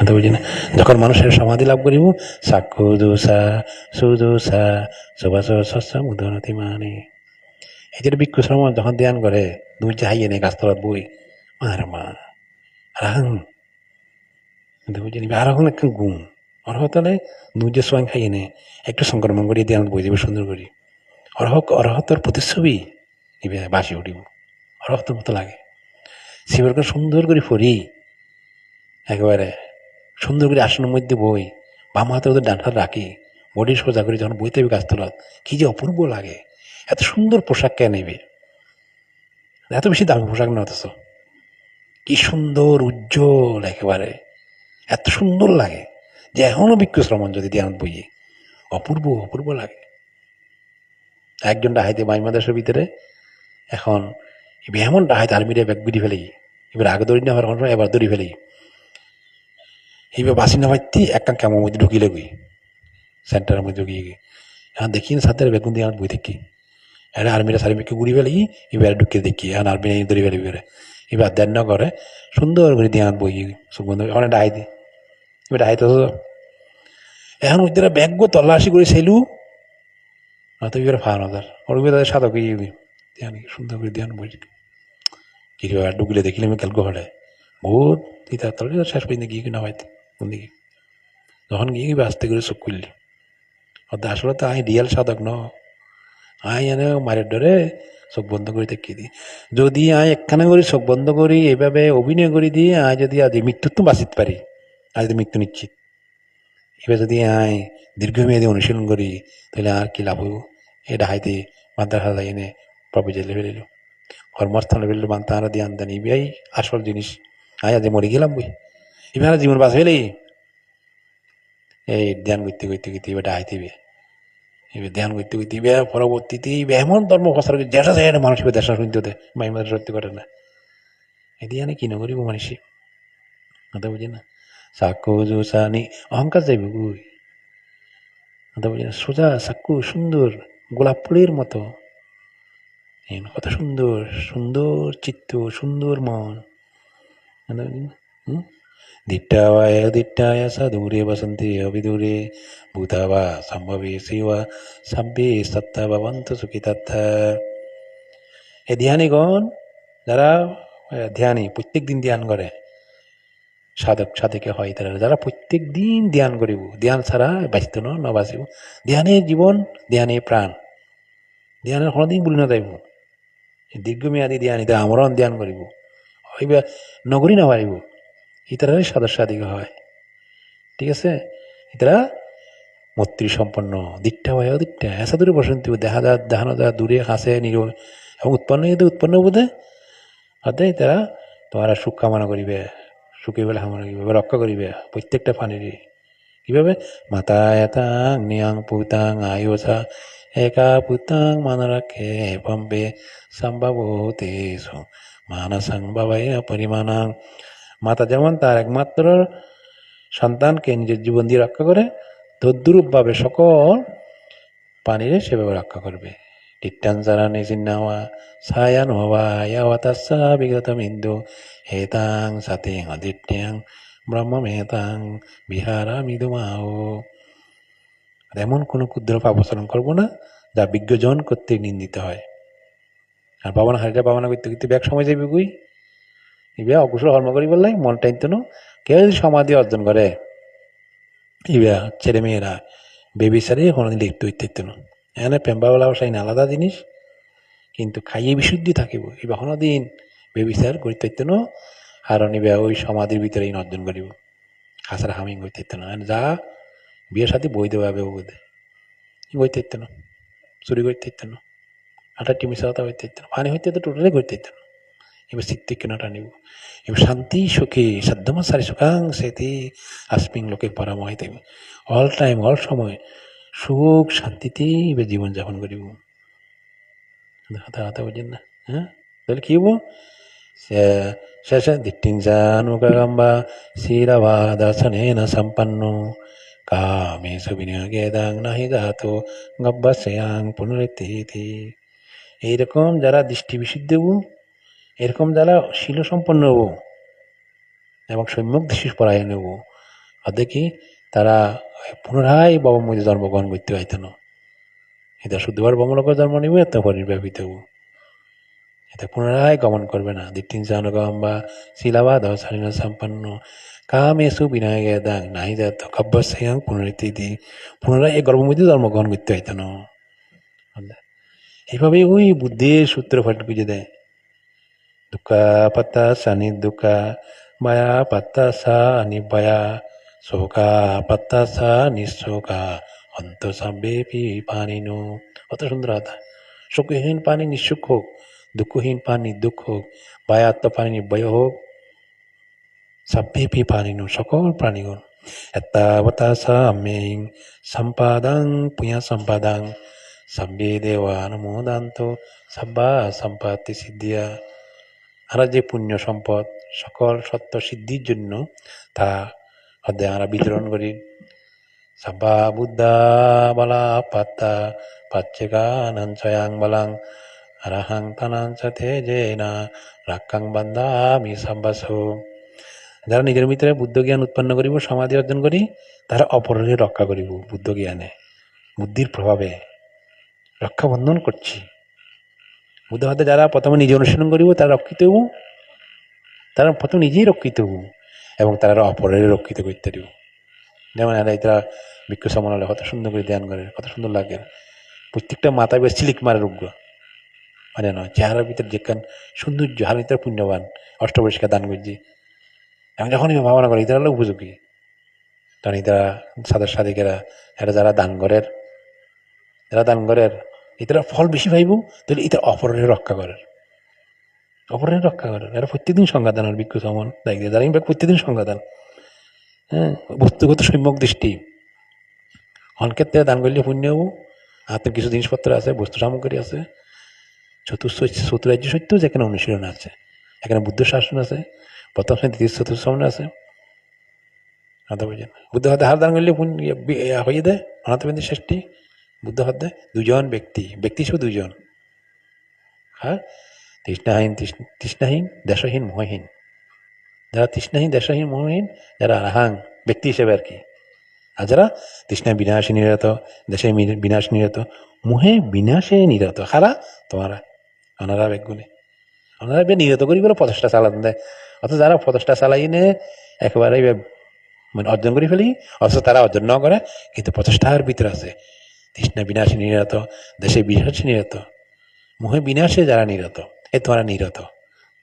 কথা বুঝি না। যখন মানুষের সমাধি লাভ করিব, সাক্ষু দোষা, সুদোষা, সুবাস শস্য মুদনতি মানে। এই যে ভিক্ষু শ্রমণ যখন ধ্যান করে, দুই যে হাইয়ে নেই গাছতলাত বই আর মা রাং কথা বুঝি না। আর এখন একটা গুণ। অর্হতালে দুই যে সোয়াং খাইয়ে নেই একটু সংক্রমণ করি ধ্যান বই যাবে সুন্দর করি। অর্হ অর্হতর প্রতিচ্ছবি ইবে বাসি উঠিব। অর্হতর মতো লাগে। শিবের সুন্দর করে ফরি একেবারে সুন্দর করে আসনের মধ্যে বই বাম হাতে ওদের ডানটা রাখি, বডি সোজা করে যখন বইতে হবে গাছতলাত কি যে অপূর্ব লাগে। এত সুন্দর পোশাক কে নেবে? এত বেশি দামি পোশাক না অথচ। কি সুন্দর, উজ্জ্বল একেবারে। এত সুন্দর লাগে। যে এখনও বিক্ষু শ্রমণ যদি ধ্যান বইয়ে। অপূর্ব অপূর্ব লাগে। একজন ডাহাইতে মাইমাদেশের ভিতরে এখন এমন ডাহাইতে আর্মিরে ব্যাগ বিড়ি ফেলেই এবার আগে দড়ি নেওয়ার কথা এবার দড়ি ফেলেই এইবার বাসি নামাইতে একটা কেমন মধ্যে ঢুকিলে গই সেন্টারের মধ্যে ঢুকিয়ে গিয়ে। এখন দেখি না সাথে বেগুন দিয়ে বই দেখি। এটা আর্মিরা সার্মিকে ঘুরি ফেলি এবার ঢুকিয়ে দেখি। এখন আর্মি নেই দড়ি ফেলি এবারে। এবার দেন না করে, সুন্দর করে দিয়ে বই সুগন্ধ অনেক ডাহাই দি। এবার ডাহাইতে এখন ওই যারা ব্যাগ গো, তল্লাশি করে সেলু। নয়তো এবার ফান হাজার ওর তাদের ইয়ে ধ্যান সুন্দর করে ধ্যান বই কি ঢুকলে দেখিলে আমি কালকে হলে বহুত ইতা তলে শেষ পর্যন্ত গিয়ে কিনা হয়তো দিকে যখন গিয়ে গিয়ে আস্তে করে চোখ করলি অর্থাৎ আসলে তো আই রিয়াল সাধক ন? আই এনে মারের ডরে চোখ বন্ধ করে দেখিয়ে দিই যদি আই একখানা করে চোখ বন্ধ করি এইভাবে অভিনয় করে দিই আই যদি আজ মৃত্যুর তো বাঁচিতে পারি আজ যদি মৃত্যু নিশ্চিত। এবার যদি আই দীর্ঘমেয়াদী অনুশীলন করি তাহলে আর কি লাভ হইব এটা হাইতে হাজার এনে প্রভু জেলে ফেলিল কর্মস্থানে ফেলিল মান্তাহারা দিয়ে আনতেন ইবিআই আসল জিনিস আয় আজ মরে গেলাম বই এবার জীবন বাঁচ ফেলি এই ধ্যান করতে করতে করতে এবার হবে এবার ধ্যান করতে করতে এবার পরবর্তীতে এমন ধর্ম প্রচার করে যেটা যায় মানুষ এবার দেশা শুনতে হতে মাইমাদের সত্যি করে না। এদি আনে কি নকরিব মানুষই কথা বুঝি না? সাক্ষ্য জোসানি অহংকার যাইবে গুই কথা বুঝি না? সোজা সাক্ষ্য, সুন্দর গোলাপ ফুলের মতো। কত সুন্দর সুন্দর চিত্ত, সুন্দর মন। কথা না? হুম? দিট্টাবায় দিট্টায় সাধুরে বসন্তি অবিদূরে ভূতাবা সম্ভবে শিব সাব্বে সত্তা ভবন্ত সুখী তথা এ ধ্যানীগণ যারা ধ্যানী প্রত্যেক দিন ধ্যান করে সাধক সাধকে হয় তারা যারা প্রত্যেক দিন ধ্যান করিব ধ্যান ছাড়া বাঁচিত ন ন বাঁচিব ধ্যানে জীবন ধ্যানে প্রাণ ধ্যানের কোনোদিন ভুল নাযাইব দীর্ঘমেয়াদী ধ্যান এটা আমরণ ধ্যান করিব নগরী না ইতারাই সদস্যাধিক হয়। ঠিক আছে? ইতারা মৈত্রী সম্পন্ন দিকটা হয় দিকটা এসা দূরে বসন্তি দেখা যা দেখানো যা দূরে হাসে নির, এবং উৎপন্ন হইতে উৎপন্ন বোধে? অর্থাৎ তারা তোমারা সুখ কামনা করিবে সুখী বেলা কামনা করিবে রক্ষা করিবে, প্রত্যেকটা প্রাণীরই। কীভাবে? মাতা এতাং নিয়াং পুতাং আয়ুষা একা পুতাং মান রাখে বম্বে সম্ভবতেষু মানসং বাবাই পরিমাণাং। মাতা যেমন তার একমাত্র সন্তানকে নিজের জীবন দিয়ে রক্ষা করে, তদ্রূপভাবে সকল প্রাণীরে সেভাবে রক্ষা করবে। ইন্দু হেতাং এমন কোনো ক্ষুদ্র পাপ আচরণ করব না, যা বিজ্ঞজন কর্তৃক নিন্দিত হয়। আর বাবানা হারিটা বাবানা করতে করতে ব্যাগ সময় যাবে গুই ইবে অকুশল কর্ম করি বললে মন টাইন কেউ যদি সমাধি অর্জন করে, ইবা ছেলে মেয়েরা বেবি সারে কোনোদিন লিপ্ত হইতে না। এখানে পেম্বাওয়ালা সাইন আলাদা জিনিস, কিন্তু খাইয়ে বিশুদ্ধি থাকিব। ইবা করিতে হইতে না আর নিবে ওই সমাধির ভিতরে ইন অর্জন করিব। হাসারা হামিং হইতে হইতে না। যা বিয়ের সাথে হবে বোধে না, চুরি করতে হইতে না আটা টিমি সাথে হইতে পানি হইতে তো টোটালি করতে না নিব এবার শান্তি সুখে সাধ্যমা সারি সুখাং সেতি আসমিং লোকে পরাময় দেব অল টাইম অল সময় সুখ শান্তিতেই এবার জীবনযাপন করিব হাতা হাতা বুঝেন না হ্যাঁ তাহলে কি হব শেষে দিಟ್ಟಿংসানুগম্বা শিরবাদাসনেন সম্পন্ন কামেষু বিনিয়োগেদাং নাহি জাতো গব্বাসয়াং পুনরিতি এইরকম যারা দৃষ্টি বিশুদ্ধ এরকম যারা শিল সম্পন্ন হব এবং সম্যক দৃষ্টি পরায়ণ হব অর্ধেক কি তারা পুনরায় বাবা মধ্যে জন্মগ্রহণ করতে হইতো না? এটা শুদ্ধবার বমলকের জন্ম নিবে এত পরিব্যাপিত এটা পুনরায় গমন করবে না। দিটিন জানগম বা শিলাবাদ সারিনা সম্পন্ন। কামেশু বিনায়ক দাং নাই যাত কব্বস্যাং পুনরিতি পুনরায় এই গর্ভমধ্যে জন্মগ্রহণ করতে হইতো না। এইভাবে ওই বুদ্ধির সূত্র ফাট বুঝে দেয়। দুঃখা পাত্তা সানি দুঃখা মায়া পাত্তা সা নিবায়া শোকা পাত্তা সা নিঃশোকা অন্ত সাব্বেপি পানিনু কত সুন্দর কথা সুখহীন পানি নিঃসুখ হোক দুঃখহীন পানি দুঃখ হোক বায়াত্ম পানি নির্ভয় হোক সাব্বেপি পানিনু সকল প্রাণীগণ এত্তাবতা সাম্যেং সম্পাদাং পুয়া সম্পাদাং সাব্বে দেওয়া অনুমোদান্ত সাব্বা সম্পত্তি সিদ্ধিয়া আমরা যে পুণ্য সম্পদ, সকল সত্য সিদ্ধির জন্য তা অধ্যায় আমরা বিতরণ করি। সাব্বা বুদ্ধা বালা পাত্তা পাচ্চেকা নাঞ্চয়াং বালাং আরাহাং সাথে যে না রাক্কাং বান্দা আমি সাব্বাসু। যারা নিজের ভিতরে বুদ্ধ জ্ঞান উৎপন্ন করিব, সমাধি অর্জন করি, তারা অপরের রক্ষা করিব বুদ্ধ জ্ঞানে বুদ্ধির প্রভাবে রক্ষা বন্ধন করছি। বুদ্ধ হাতে যারা প্রথমে নিজে অনুশীলন করিব, তারা রক্ষিত হব তারা প্রথম নিজেই রক্ষিত হব এবং তারা অপরের রক্ষিত করতে দিব যেমন এরা এটা বিক্ষু সমানালে কত সুন্দর করে ধ্যান করে, কত সুন্দর লাগে। প্রত্যেকটা মাথায় বেশ চিলিক মারে রোগ্য মানে নয়, চেহারার ভিতরে যেখান সৌন্দর্য হার ভিতরে পুণ্যবান, অষ্টপরিষ্কার দান করছি। আমি যখনই ভাবনা করি, ইতারা হলো উপযোগী। কারণ ইতারা সাদা সাদিকেরা এরা যারা দান করের, যারা দান করের ইতারা ফল বেশি পাইব, তাহলে ইতার অপরের রক্ষা করার। অপরের রক্ষা করার। এরা প্রত্যেকদিন সংজ্ঞা দান আর বিক্ষু সমন দেখবে যারা ইম্প্যাক্ট প্রত্যেকদিন সংজ্ঞা দান। হ্যাঁ বস্তুগত সম্যক দৃষ্টি। অনক্ষেত্রে দান করলে পুণ্য হব। হাতে কিছু জিনিসপত্র আছে, বস্তু সামগ্রী আছে। চতুর্থ চতুরাজ্য সত্য, যেখানে অনুশীলন আছে। এখানে বুদ্ধ শাসন আছে। প্রথম শ্রেণি দ্বিতীয় চতুর্থ সামনে আছে। বুদ্ধ হাতে হাত দান করলে পুণ্য ইয়ে হয়ে দেয় অনাথবেন্দ্রের ষষ্ঠী বুদ্ধ হাত দেয় দুজন ব্যক্তি ব্যক্তি হিসেবে দুজন। হ্যাঁ? তৃষ্ণাহীন তৃষ্ণাহীন, দেশহীন, মোহহীন। যারা তৃষ্ণাহীন, দেশহীন, মোহহীন, যারা আহাং ব্যক্তি হিসেবে আর কি। আর যারা তৃষ্ণা বিনাশে নিরত, দেশে বিনাশ নিরত, মোহে বিনাশে নিরত। খারা? তোমারা। ওনারা বেগুনে। ওনারা বে নিরত করি বলে প্রচেষ্টা চালান দেয়। অথচ যারা প্রচেষ্টা চালাই নে একেবারে মানে অর্জন করে ফেলি, অথচ তারা অর্জন ন করে, কিন্তু প্রচেষ্টার ভিতরে আছে। তৃষ্ণা বিনাশে নিরত, দেশে বিনাশে নিরত, মোহে বিনাশে যারা নিরত, এ তোমরা নিরত,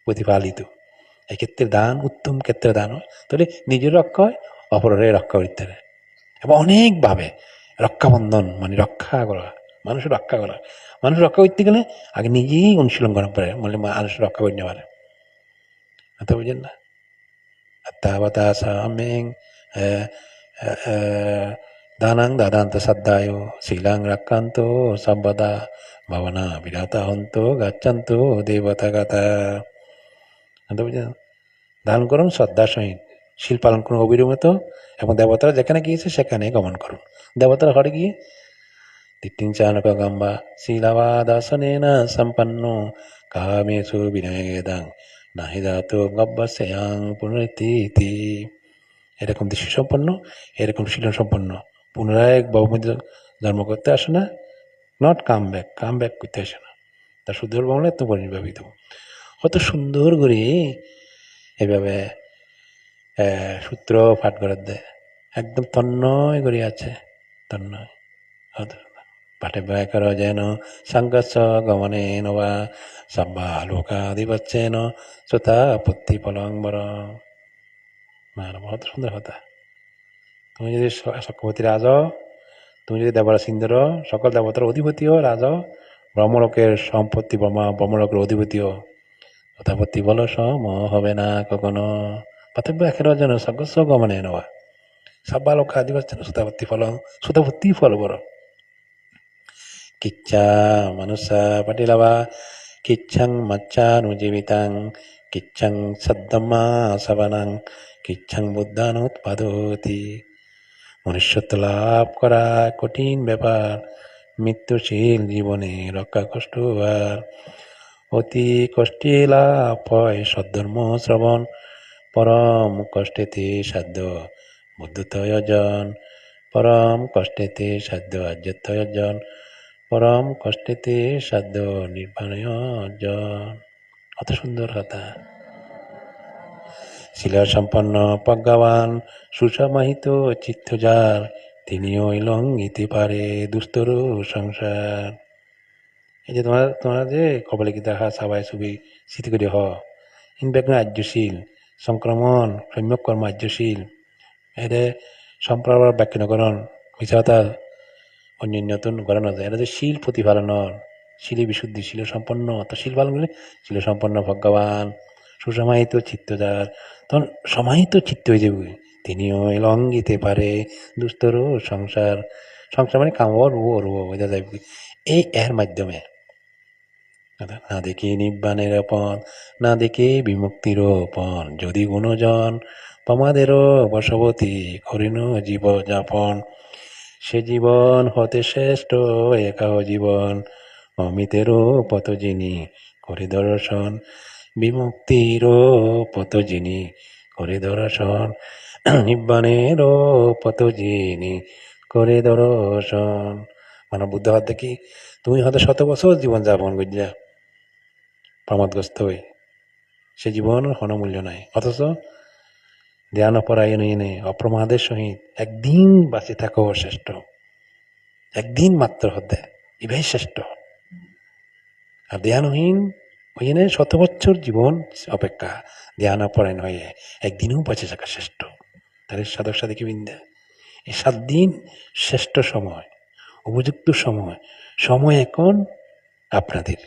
প্রতিপালিত। এক্ষেত্রে দান উত্তম, ক্ষেত্রে দান হয়। তাহলে নিজের রক্ষা হয় অপরের রক্ষা করতে হবে এবং অনেকভাবে রক্ষাবন্ধন মানে রক্ষা করা মানুষ রক্ষা করা। মানুষ রক্ষা করতে গেলে আগে নিজেই অনুশীলন করা পারে মানে মানুষ রক্ষা করতে পারে। তো বুঝেন না? তাবতা সামেং দানাং দাদান্ত শ্রদ্ধায় শিলাং রাক্কান্ত সর্বদা ভাবনা বিরাতা হন্ত গাচ্ছান্ত দেবতা বুঝেন দান করুন শ্রদ্ধার সহিত শিল পালন করুন অবিরমত এবং দেবতারা যেখানে গিয়েছে সেখানে গমন করুন দেবতারা ঘরে গিয়ে তিটিং চানক গম্বা শিলাবাদাসনেন সম্পন্ন কামেশু বিনয়েদাং নাহি দাত গব্বাসয়াং পুনরিতি এরকম দৃষ্টি সম্পন্ন এরকম শীলন সম্পন্ন পুনরায় বহুমধ্যে জন্ম করতে আসে না not come back come back করতে আসে না। তার সুন্দর বাংলা তো পরিভাবিত কত সুন্দর করে এভাবে সূত্র পাঠ করার দেয় একদম তন্ময় করে আছে, তন্ময়। পাঠে ব্যয় কর যেন সংঘর্ষ গমনে নবা সব্বা লোকাধিপত্যেন শ্রোতা আপত্তি মানে বহুত সুন্দর কথা। তুমি যদি চক্রবর্তী রাজ, তুমি যদি দেবরা সিন্দর সকল দেবতার অধিপতি হো রাজ, ব্রহ্মলোকের সম্পত্তি ব্রহ্মা, ব্রহ্মলোকের অধিপতি হো যথাপত্তি বল, সম হবে না কখনো। পাতব্য একের যেন সর্গস্ব গমনে নেওয়া সব্বা লোক আদিবাসী সুতাপত্তি ফল সুতাপত্তি ফল বড়। কিচ্ছা মনুষ্য পটিলবা কিচ্ছং মচ্চানুজীবিতাং কিচ্ছং সদ্দমা সবনাং, কিচ্ছং বুদ্ধানুৎপাদতি। মনুষ্যত্ব লাভ করা কঠিন ব্যাপার। মৃত্যুশীল জীবনে রক্ষা কষ্ট আর অতি কষ্টে লাভ হয় সদ্ধর্ম শ্রবণ। পরম কষ্টেতে সাধ্য বুদ্ধতয়জন পরম কষ্টেতে সাধ্য আর্যতয়জন পরম কষ্টেতে সাধ্য নির্বাণয় অর্জন। কত সুন্দর কথা। শিলা সম্পন্ন প্রজ্ঞাবান, সুসমাহিত চিত্ত যার তিনিও লঙ্ঘিতে পারে দুস্তর সংসার। এই যে তোমার, তোমরা যে কপালে কি দেখা সবাই ছবি স্মৃতি করে হ ইনবেগ্ন আর্যশীল সংক্রমণ সম্যক কর্ম আর্যশীল এতে সম্প্রবার ব্যাখ্যানকরণ মিছাতা অন্যান্যতন করা না যায় এটা যে শিল প্রতিপালনর শিলে বিশুদ্ধি, শিল সম্পন্ন, তো শিল করলে শিল সম্পন্ন ভগবান সুসমাহিত চিত্তদার। তখন সমাহিত চিত্ত হয়ে যাবে তিনিও লঙ্ঘিতে পারে দুস্তর সংসার সংসার মানে কামড় ও রো বোঝা যাবে এই এর মাধ্যমে। না দেখে নিব্বাণের পণ না দেখে বিমুক্তির পণ যদি গুণজন প্রমাদেরও বশবতী করিন জীব যাপন সে জীবন হতে শ্রেষ্ঠ একাহ জীবন, অমিতেরও পত যিনি করে দর্শন। বিমুক্তিরও পত যিনি করে দর্শন, নিব্বাণেরও পত যিনি করে দর্শন। মানে বুদ্ধ হাত দেখি তুমি হয়তো শত বছর জীবন যাপন করিয়া প্রমাদগ্রস্ত হয়ে। সে জীবন হনমূল্য নাই। অথচ ধ্যান অপরায়ণে অপ্রমাদের সহিত একদিন বাঁচে থাকো শ্রেষ্ঠ। একদিন মাত্র হতে ইভাই শ্রেষ্ঠ। আর ধ্যানহীন ওইখানে শত বছর জীবন অপেক্ষা ধ্যান অপরায়ণ হয়ে একদিনও বেঁচে থাকা শ্রেষ্ঠ। তাহলে সাধক সাধকী বিন্দা, এই সাত দিন শ্রেষ্ঠ সময়, উপযুক্ত সময় সময় এখন আপনাদের।